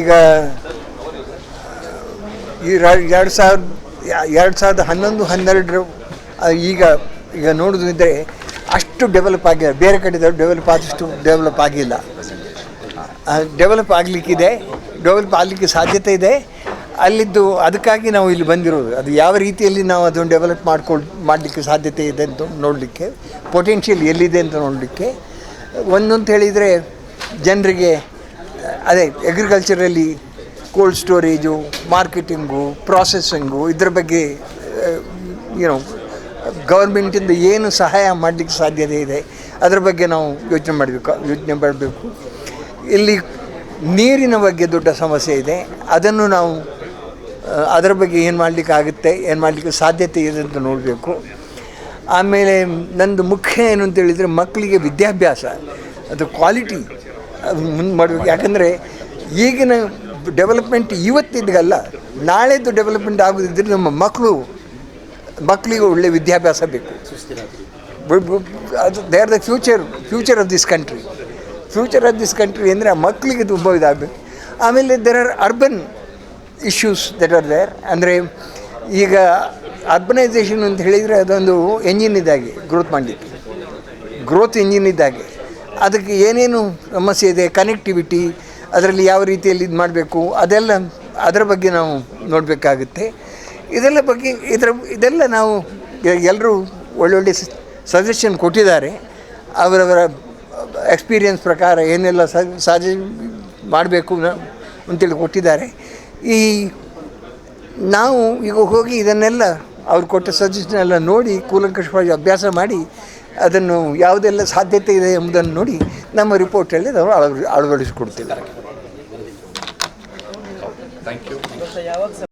ಈಗ, ಈ ಎರಡು ಸಾವಿರದ ಎರಡು ಸಾವಿರದ ಹನ್ನೊಂದು ಹನ್ನೆರಡರ ಈಗ ಈಗ ನೋಡಿದ್ರೆ ಅಷ್ಟು ಡೆವಲಪ್ ಆಗಿಲ್ಲ ಬೇರೆ ಕಡೆ ಡೆವಲಪ್ ಆದಷ್ಟು ಡೆವಲಪ್ ಆಗಿಲ್ಲ. ಡೆವಲಪ್ ಆಗಲಿಕ್ಕಿದೆ ಡೆವಲಪ್ ಆಗಲಿಕ್ಕೆ ಸಾಧ್ಯತೆ ಇದೆ. ಅಲ್ಲಿದ್ದು, ಅದಕ್ಕಾಗಿ ನಾವು ಇಲ್ಲಿ ಬಂದಿರೋದು. ಅದು ಯಾವ ರೀತಿಯಲ್ಲಿ ನಾವು ಅದನ್ನು ಡೆವಲಪ್ ಮಾಡ್ಕೊಳ್ ಮಾಡಲಿಕ್ಕೆ ಸಾಧ್ಯತೆ ಇದೆ ಅಂತ ನೋಡಲಿಕ್ಕೆ ಪೊಟೆನ್ಷಿಯಲ್ ಎಲ್ಲಿದೆ ಅಂತ ನೋಡಲಿಕ್ಕೆ. ಒಂದಂತ ಹೇಳಿದರೆ, ಜನರಿಗೆ ಅದೇ ಅಗ್ರಿಕಲ್ಚರಲ್ಲಿ ಕೋಲ್ಡ್ ಸ್ಟೋರೇಜು ಮಾರ್ಕೆಟಿಂಗು ಪ್ರಾಸೆಸಿಂಗು ಇದ್ರ ಬಗ್ಗೆ ಏನು ಗೌರ್ಮೆಂಟಿಂದ ಏನು ಸಹಾಯ ಮಾಡಲಿಕ್ಕೆ ಸಾಧ್ಯತೆ ಇದೆ, ಅದರ ಬಗ್ಗೆ ನಾವು ಯೋಚನೆ ಮಾಡಬೇಕು ಯೋಚನೆ ಮಾಡಬೇಕು. ಇಲ್ಲಿ ನೀರಿನ ಬಗ್ಗೆ ದೊಡ್ಡ ಸಮಸ್ಯೆ ಇದೆ, ಅದನ್ನು ನಾವು ಅದರ ಬಗ್ಗೆ ಏನು ಮಾಡಲಿಕ್ಕೆ ಆಗುತ್ತೆ, ಏನು ಮಾಡಲಿಕ್ಕೆ ಸಾಧ್ಯತೆ ಇದೆ ಅಂತ ನೋಡಬೇಕು. ಆಮೇಲೆ, ನಂದು ಮುಖ್ಯ ಏನು ಅಂತ ಹೇಳಿದರೆ, ಮಕ್ಕಳಿಗೆ ವಿದ್ಯಾಭ್ಯಾಸ, ಅದು ಕ್ವಾಲಿಟಿ ಮುಂದೆ ಮಾಡಬೇಕು ಯಾಕಂದರೆ ಈಗಿನ ಡೆವಲಪ್ಮೆಂಟ್ ಇವತ್ತಿದ್ದಲ್ಲ ನಾಳೆದು ಡೆವಲಪ್ಮೆಂಟ್ ಆಗೋದಿದ್ದರೆ ನಮ್ಮ ಮಕ್ಕಳು ಮಕ್ಕಳಿಗೆ ಒಳ್ಳೆ ವಿದ್ಯಾಭ್ಯಾಸ ಬೇಕು. ಅದು they are the future future of this country future of this country ಅಂದರೆ ಆ ಮಕ್ಕಳಿಗೆ ತುಂಬ ಇದಾಗಬೇಕು. ಆಮೇಲೆ there are urban issues that are there ಅಂದರೆ ಈಗ ಅರ್ಬನೈಸೇಷನ್ ಅಂತ ಹೇಳಿದರೆ ಅದೊಂದು ಎಂಜಿನ್ ಇದ್ದಾಗೆ ಗ್ರೋತ್ ಮಾಡಲಿಕ್ಕೆ. ಗ್ರೋತ್ ಇಂಜಿನ್ ಇದ್ದಾಗೆ ಅದಕ್ಕೆ ಏನೇನು ಸಮಸ್ಯೆ ಇದೆ ಕನೆಕ್ಟಿವಿಟಿ ಅದರಲ್ಲಿ ಯಾವ ರೀತಿಯಲ್ಲಿ ಇದು ಮಾಡಬೇಕು, ಅದೆಲ್ಲ ಅದರ ಬಗ್ಗೆ ನಾವು ನೋಡಬೇಕಾಗುತ್ತೆ. ಇದೆಲ್ಲ ಬಗ್ಗೆ ಇದರ, ಇದೆಲ್ಲ ನಾವು ಎಲ್ಲರೂ ಒಳ್ಳೊಳ್ಳೆ ಸಜೆಷನ್ ಕೊಟ್ಟಿದ್ದಾರೆ. ಅವರವರ ಎಕ್ಸ್ಪೀರಿಯನ್ಸ್ ಪ್ರಕಾರ ಏನೆಲ್ಲ ಸಜೆ ಮಾಡಬೇಕು ಅಂತೇಳಿ ಕೊಟ್ಟಿದ್ದಾರೆ. ಈ ನಾವು ಈಗ ಹೋಗಿ ಇದನ್ನೆಲ್ಲ ಅವ್ರು ಕೊಟ್ಟ ಸಜೆಷನ್ ಎಲ್ಲ ನೋಡಿ, ಕೂಲಂಕಷವಾಗಿ ಅಭ್ಯಾಸ ಮಾಡಿ ಅದನ್ನು ಯಾವುದೆಲ್ಲ ಸಾಧ್ಯತೆ ಇದೆ ಎಂಬುದನ್ನು ನೋಡಿ ನಮ್ಮ ರಿಪೋರ್ಟಲ್ಲಿ ನಾವು ಅಳವಡಿ ಅಳವಡಿಸಿಕೊಡ್ತಿದ್ದಾರೆ